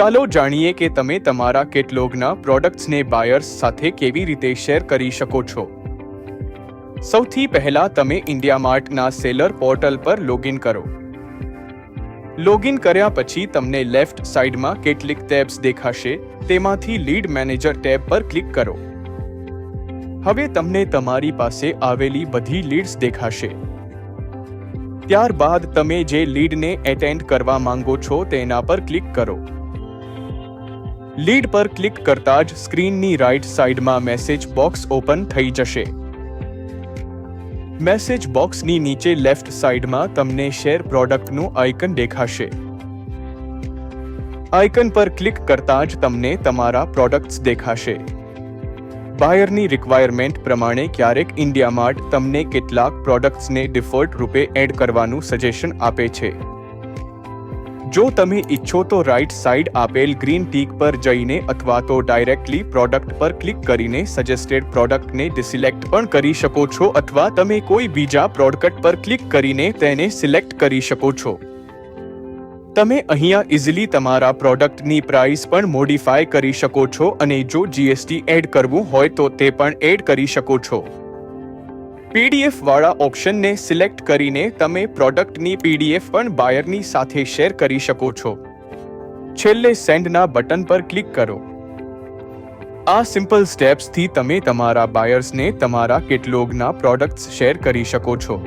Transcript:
ચાલો જાણીએ કે તમે તમારા કેટલોગના પ્રોડક્ટ્સને બાયર્સ સાથે કેવી રીતે શેર કરી શકો છો. સૌથી પહેલા તમે ઇન્ડિયા માર્ટના સેલર પોર્ટલ પર લોગિન કરો. લોગિન કર્યા પછી તમને લેફ્ટ સાઈડમાં કેટલીક ટેબ્સ દેખાશે, તેમાંથી લીડ મેનેજર ટેબ પર ક્લિક કરો. હવે તમને તમારી પાસે આવેલી બધી લીડ્સ દેખાશે. ત્યારબાદ તમે જે લીડને એટેન્ડ કરવા માંગો છો તેના પર ક્લિક કરો. લીડ પર ક્લિક કરતા જ સ્ક્રીનની રાઈટ સાઈડમાં મેસેજ બોક્સ ઓપન થઈ જશે. મેસેજ બોક્સની નીચે લેફ્ટ સાઈડમાં તમને શેર પ્રોડક્ટનું આઇકન દેખાશે. આઇકન પર ક્લિક કરતા જ તમને તમારા પ્રોડક્ટ્સ દેખાશે. બાયરની રિક્વાયરમેન્ટ પ્રમાણે ક્યારેક ઇન્ડિયામાર્ટ તમને કેટલાક પ્રોડક્ટ્સને ડિફોલ્ટ રૂપે એડ કરવાનું સજેશન આપે છે. જો તમે ઈચ્છો તો રાઈટ સાઈડ આપેલ ગ્રીન ટીક પર જઈને અથવા તો ડાયરેક્ટલી પ્રોડક્ટ પર ક્લિક કરીને સજેસ્ટેડ પ્રોડક્ટને ડિસિલેક્ટ પણ કરી શકો છો અથવા તમે કોઈ બીજા પ્રોડક્ટ પર ક્લિક કરીને તેને સિલેક્ટ કરી શકો છો. તમે અહીંયા ઇઝીલી તમારા પ્રોડક્ટની પ્રાઇસ પણ મોડિફાય કરી શકો છો અને જો જીએસટી એડ કરવું હોય તો તે પણ એડ કરી શકો છો. પીડીએફ વાળા ઓપ્શનને સિલેક્ટ કરીને તમે પ્રોડક્ટની પીડીએફ પણ બાયરની સાથે શેર કરી શકો છો. છેલ્લે સેન્ડના બટન પર ક્લિક કરો. આ સિમ્પલ સ્ટેપ્સથી તમે તમારા બાયર્સને તમારા કેટલોગના પ્રોડક્ટ્સ શેર કરી શકો છો.